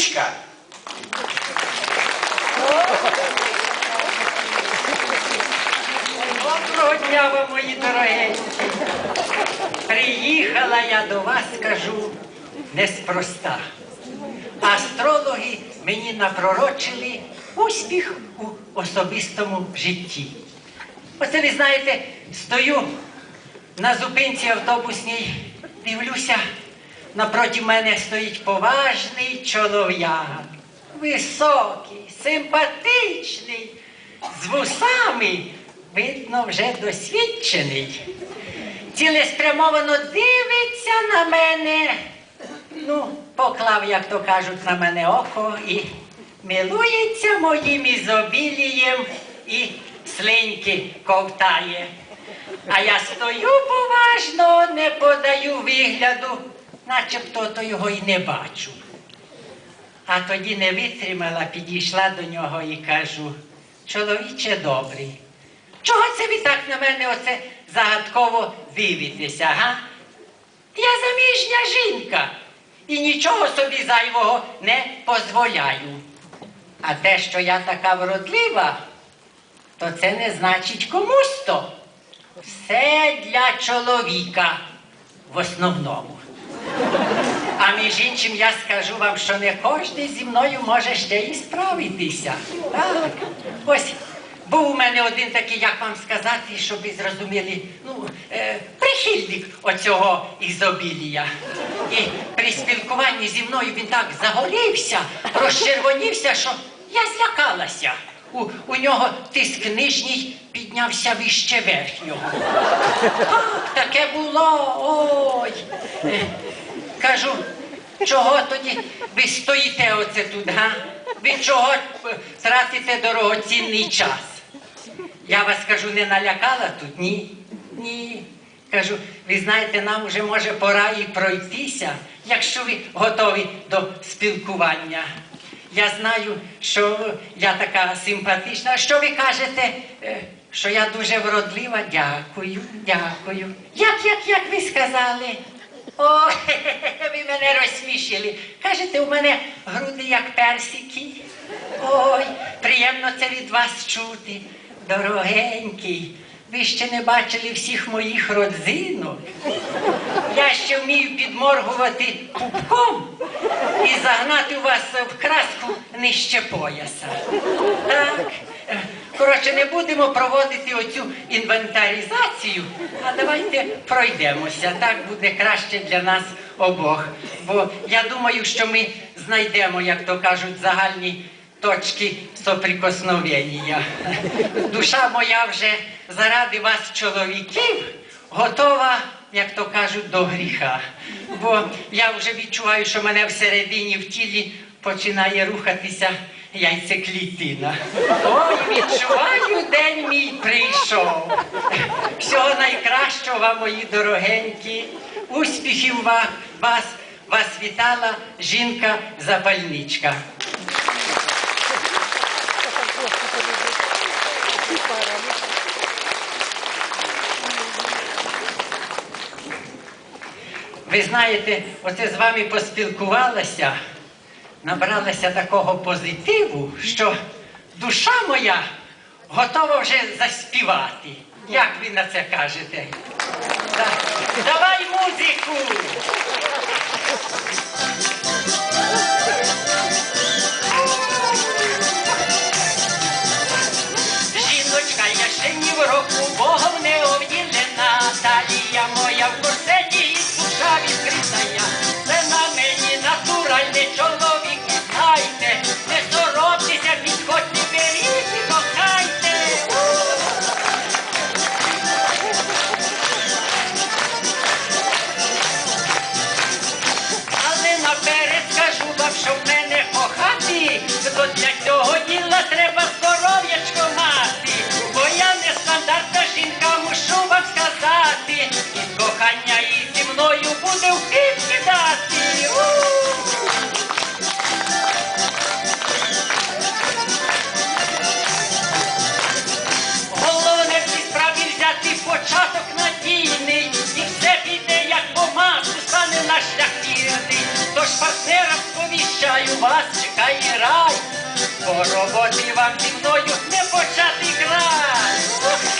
запальничка. Доброго дня вам, мої дорогенькі. Приїхала я до вас, скажу, неспроста. Астрологи мені напророчили успіх у особистому житті. Оце ви знаєте, стою на зупинці автобусній, дивлюся, напроти мене стоїть поважний чолов'яга. Високий, симпатичний, з вусами, видно, вже досвідчений. Цілеспрямовано дивиться на мене. Ну, поклав, як то кажуть, на мене око і милується моїм ізобілієм і слиньки ковтає. А я стою поважно, не подаю вигляду, начебто то його й не бачу. А тоді не витримала, підійшла до нього і кажу, чоловіче добрий, чого це ви так на мене оце загадково дивитеся, га? Я заміжня жінка і нічого собі зайвого не дозволяю. А те, що я така вродлива, то це не значить комусь то. Все для чоловіка в основному. А між іншим я скажу вам, що не кожен зі мною може ще і справитися. Так. Ось був у мене один такий, як вам сказати, щоб ви зрозуміли, ну, е, прихильник оцього ізобілія. І при спілкуванні зі мною він так загорівся, розчервонівся, що я злякалася. У, у нього тиск нижній піднявся вище верхнього. Так, таке було. Ой. Кажу, чого тоді ви стоїте оце тут, га? Ви чого тратите дорогоцінний час? Я вас кажу, не налякала тут? Ні. Ні. Кажу, ви знаєте, нам вже може пора і пройтися, якщо ви готові до спілкування. Я знаю, що я така симпатична. Що ви кажете? Е, Що я дуже вродлива? Дякую, дякую. Як, як, як ви сказали? О, ви мене розсмішили. Кажете, у мене груди як персики. Ой, приємно це від вас чути. Дорогенький, ви ще не бачили всіх моїх родзинок. Вмію підморгувати пупком і загнати вас в краску нижче пояса. Так. Е, Коротше, не будемо проводити оцю інвентаризацію, а давайте пройдемося. Так буде краще для нас обох. Бо я думаю, що ми знайдемо, як то кажуть, загальні точки соприкосновення. Душа моя вже заради вас, чоловіків, готова, як то кажуть, до гріха. Бо я вже відчуваю, що мене всередині в тілі починає рухатися яйцеклітина. Ой, відчуваю, день мій прийшов. Всього найкращого вам, мої дорогенькі, успіхів ва- вас, вас вітала жінка-запальничка. Ви знаєте, оце з вами поспілкувалася, набралася такого позитиву, що душа моя готова вже заспівати. Як ви на це кажете? Давай музику! connector. Вірний. Тож партнерам сповіщаю вас, чекає рай. По роботі вам зі мною не почати край.